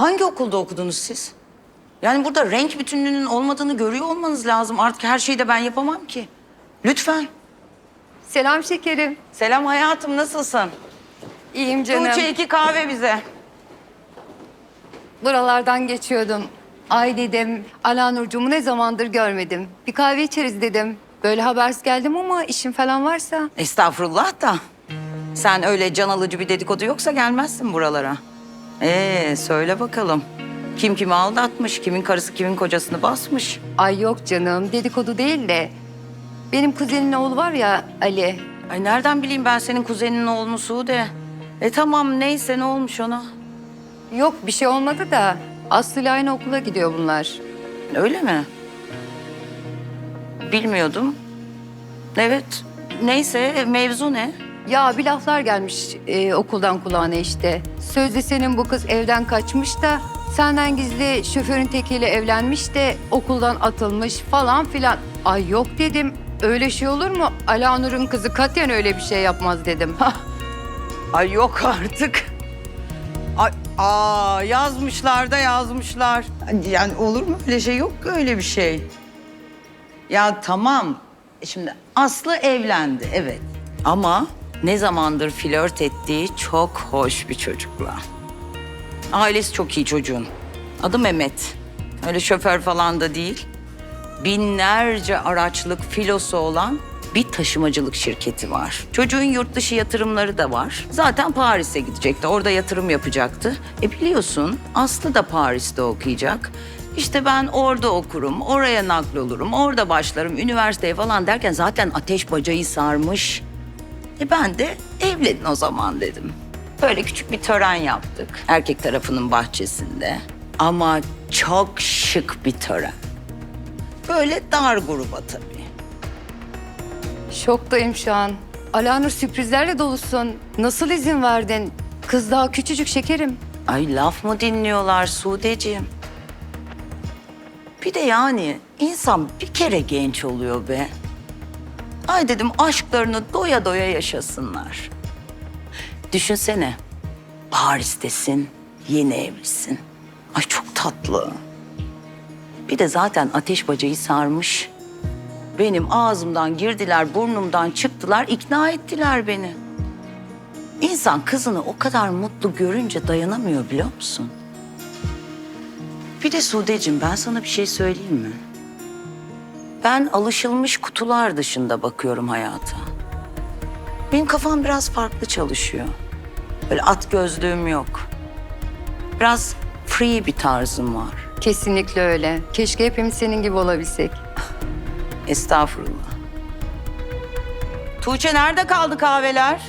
Hangi okulda okudunuz siz? Yani burada renk bütünlüğünün olmadığını görüyor olmanız lazım. Artık her şeyi de ben yapamam ki. Lütfen. Selam şekerim. Selam hayatım nasılsın? İyiyim canım. Tuğçe iki kahve bize. Buralardan geçiyordum. Ay dedim, Alanurcuğumu ne zamandır görmedim. Bir kahve içeriz dedim. Böyle habersiz geldim ama işim falan varsa. Estağfurullah da. Sen öyle can alıcı bir dedikodu yoksa gelmezsin buralara. Ee söyle bakalım. Kim kimi aldatmış, kimin karısı kimin kocasını basmış. Ay yok canım, dedikodu değil de. Benim kuzenimin oğlu var ya Ali. Ay nereden bileyim ben senin kuzeninin oğlunu Sude. E tamam neyse ne olmuş ona. Yok bir şey olmadı da Aslı ile aynı okula gidiyor bunlar. Öyle mi? Bilmiyordum. Evet. Neyse mevzu ne? Ya bir laflar gelmiş e, okuldan kulağına işte. Sözde senin bu kız evden kaçmış da senden gizli şoförün tekiyle evlenmiş de okuldan atılmış falan filan. Ay yok dedim. Öyle şey olur mu? Alanur'un kızı katiyen öyle bir şey yapmaz dedim. Ay yok artık. Ay, aa yazmışlar da yazmışlar. Yani olur mu öyle şey? Yok öyle bir şey. Ya tamam. E Şimdi Aslı evlendi evet. Ama ne zamandır flört ettiği çok hoş bir çocukla. Ailesi çok iyi çocuğun. Adı Mehmet. Öyle şoför falan da değil. Binlerce araçlık filosu olan bir taşımacılık şirketi var. Çocuğun yurt dışı yatırımları da var. Zaten Paris'e gidecekti. Orada yatırım yapacaktı. E biliyorsun Aslı da Paris'te okuyacak. İşte ben orada okurum, oraya nakl olurum, orada başlarım, üniversiteye falan derken zaten ateş bacayı sarmış. E ben de evlenin o zaman dedim. Böyle küçük bir tören yaptık erkek tarafının bahçesinde. Ama çok şık bir tören. Böyle dar gruba tabii. Şoktayım şu an. Alanur sürprizlerle dolusun. Nasıl izin verdin? Kız daha küçücük şekerim. Ay laf mı dinliyorlar Sudeciğim? Bir de yani insan bir kere genç oluyor be. Ay dedim aşklarını doya doya yaşasınlar. Düşünsene. Paris'tesin, yeni evlisin. Ay çok tatlı. Bir de zaten ateş bacayı sarmış. Benim ağzımdan girdiler, burnumdan çıktılar, ikna ettiler beni. İnsan kızını o kadar mutlu görünce dayanamıyor biliyor musun? Bir de Sude'cim ben sana bir şey söyleyeyim mi? Ben alışılmış kutular dışında bakıyorum hayata. Benim kafam biraz farklı çalışıyor. Böyle at gözlüğüm yok. Biraz free bir tarzım var. Kesinlikle öyle. Keşke hepimiz senin gibi olabilsek. Estağfurullah. Tuğçe nerede kaldı kahveler?